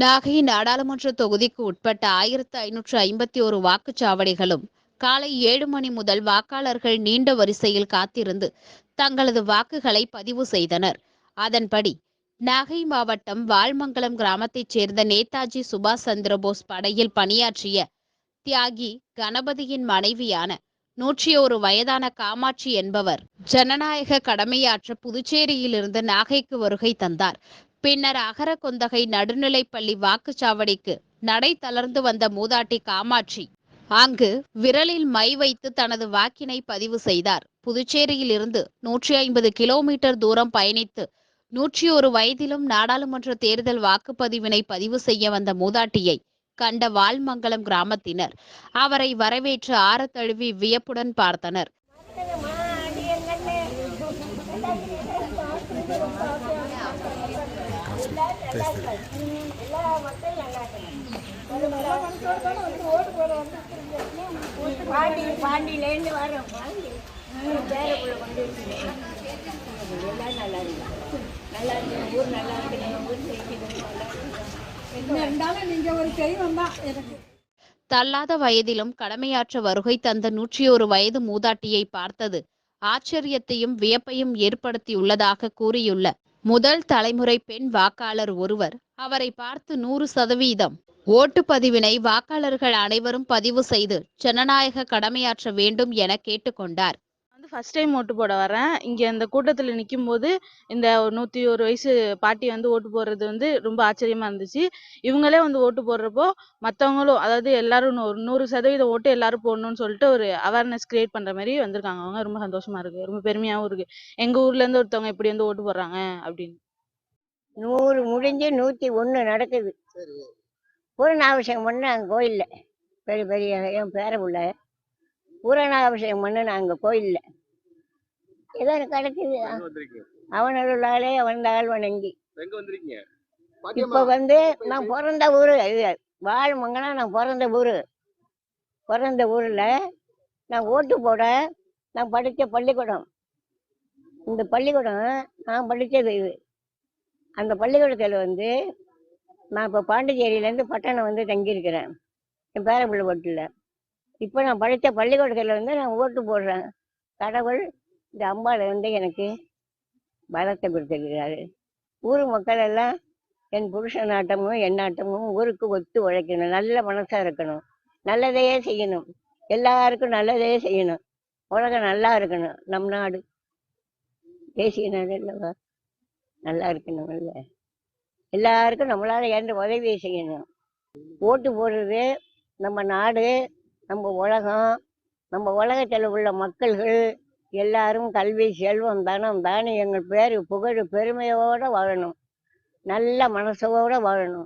நாகை நாடாளுமன்ற தொகுதிக்கு உட்பட்ட ஆயிரத்து ஐநூற்று ஐம்பத்தி ஒரு வாக்குச்சாவடிகளும் காலை ஏழு மணி முதல் வாக்காளர்கள் நீண்ட வரிசையில் காத்திருந்து தங்களது வாக்குகளை பதிவு செய்தனர். அதன்படி நாகை மாவட்டம் வால்மங்கலம் கிராமத்தைச் சேர்ந்த நேதாஜி சுபாஷ் சந்திரபோஸ் படையில் பணியாற்றிய தியாகி கணபதியின் மனைவியான நூற்றி ஒரு வயதான காமாட்சி என்பவர் ஜனநாயக கடமையாற்ற புதுச்சேரியிலிருந்து நாகைக்கு வருகை தந்தார். பின்னர் அகரக்குந்தகை நடுநிலைப்பள்ளி வாக்குச்சாவடிக்கு நடை தளர்ந்து வந்த மூதாட்டி காமாட்சி அங்கு விரலில் மை வைத்து தனது வாக்கினை பதிவு செய்தார். புதுச்சேரியில் இருந்து நூற்றி ஐம்பது கிலோமீட்டர் தூரம் பயணித்து நூற்றி ஒரு வயதிலும் நாடாளுமன்ற தேர்தல் வாக்குப்பதிவினை பதிவு செய்ய வந்த மூதாட்டியை கண்ட வால்மங்கலம் கிராமத்தினர் அவரை வரவேற்று ஆற தழுவி வியப்புடன் பார்த்தனர். பாண்டி பாண்டியிலேருந்து வரோம் பாண்டி. பேரக்குள்ள கொண்டு வச்சுருக்கேன் எல்லாம் நல்லா இருக்கு. நல்லா இருக்கு. ஊர் நல்லா இருக்கு. நம்ம ஊர் ஜெயிக்கணும் நல்லா இருக்கு. என்ன இருந்தாலும் நீங்க ஒரு தெய்வம் தான் எனக்கு. தள்ளாத வயதிலும் கடமையாற்ற வருகை தந்த நூற்றி ஒரு வயது மூதாட்டியை பார்த்தது ஆச்சரியத்தையும் வியப்பையும் ஏற்படுத்தியுள்ளதாக கூறியுள்ள முதல் தலைமுறை பெண் வாக்காளர் ஒருவர். அவரை பார்த்து நூறு சதவீதம். ஓட்டுப்பதிவினை வாக்காளர்கள் அனைவரும் பதிவு செய்து ஜனநாயக கடமையாற்ற வேண்டும் என கேட்டுக்கொண்டார் வந்து ஃபர்ஸ்ட் டைம் ஓட்டு போட வரேன் இங்கே இந்த கூட்டத்தில் நிற்கும் போது இந்த ஒரு ஒரு வயசு பாட்டி வந்து ஓட்டு போடுறது வந்து ரொம்ப ஆச்சரியமாக இருந்துச்சு. இவங்களே வந்து ஓட்டு போடுறப்போ மற்றவங்களும் அதாவது எல்லாரும் நூறு ஒரு நூறு சதவீதம் ஓட்டு எல்லாரும் போடணும்னு சொல்லிட்டு ஒரு அவேர்னஸ் கிரியேட் பண்ணுற மாதிரி வந்திருக்காங்க. அவங்க ரொம்ப சந்தோஷமாக இருக்குது ரொம்ப பெருமையாகவும் இருக்குது எங்கள் ஊர்லேருந்து ஒருத்தவங்க இப்படி வந்து ஓட்டு போடுறாங்க அப்படின்னு. நூறு முடிஞ்சு நூற்றி ஒன்று நடக்குது. பூரணாபிஷேகம் பண்ண அங்கே கோயிலில். பெரிய பெரிய என் பேர உள்ள பூரணாபிஷேகம் பண்ண நாங்கள் கோயிலில். ஏதோ எனக்கு கிடைக்குது. எங்க வந்திருக்கீங்க? அவனருளாலே அவன்தாள் வணங்கி. இப்போ வந்து நான் பிறந்த ஊர் வாழுமங்கலம் நான் பிறந்த ஊர். பிறந்த ஊரில் நான் ஓட்டு போட நான் படித்த பள்ளிக்கூடம். இந்த பள்ளிக்கூடம் நான் படித்தது இது. அந்த பள்ளிக்கூடத்தில் வந்து நான் இப்போ பாண்டிச்சேரியிலேருந்து பட்டணம் வந்து தங்கியிருக்கிறேன். என் பேரப்பிள்ளை வீட்டில். இப்போ நான் படித்த பள்ளிக்கூடத்தில் வந்து நான் ஓட்டு போடுறேன். கடவுள் இந்த அம்பாள் வந்து எனக்கு பலத்தை கொடுத்துருக்கிறாரு. ஊர் மக்கள் எல்லாம் என் புருஷன் ஆட்டமும் என் ஆட்டமும் ஊருக்கு ஒத்து உழைக்கணும். நல்ல மனசா இருக்கணும். நல்லதையே செய்யணும். எல்லாருக்கும் நல்லதையே செய்யணும். உலகம் நல்லா இருக்கணும். நம் நாடு. தேசிய நாடு இல்லவா நல்லா இருக்கணும் இல்லை எல்லாருக்கும் நம்மளால எந்த உதவியை செய்யணும்? ஓட்டு போடுறது நம்ம நாடு நம்ம உலகம் நம்ம உலகத்தில் உள்ள மக்கள்கள் எல்லாரும் கல்வி செல்வம் தனம் தானியங்கள் பேர் புகழ் பெருமையோட வாழணும். நல்ல மனசோட வாழணும்.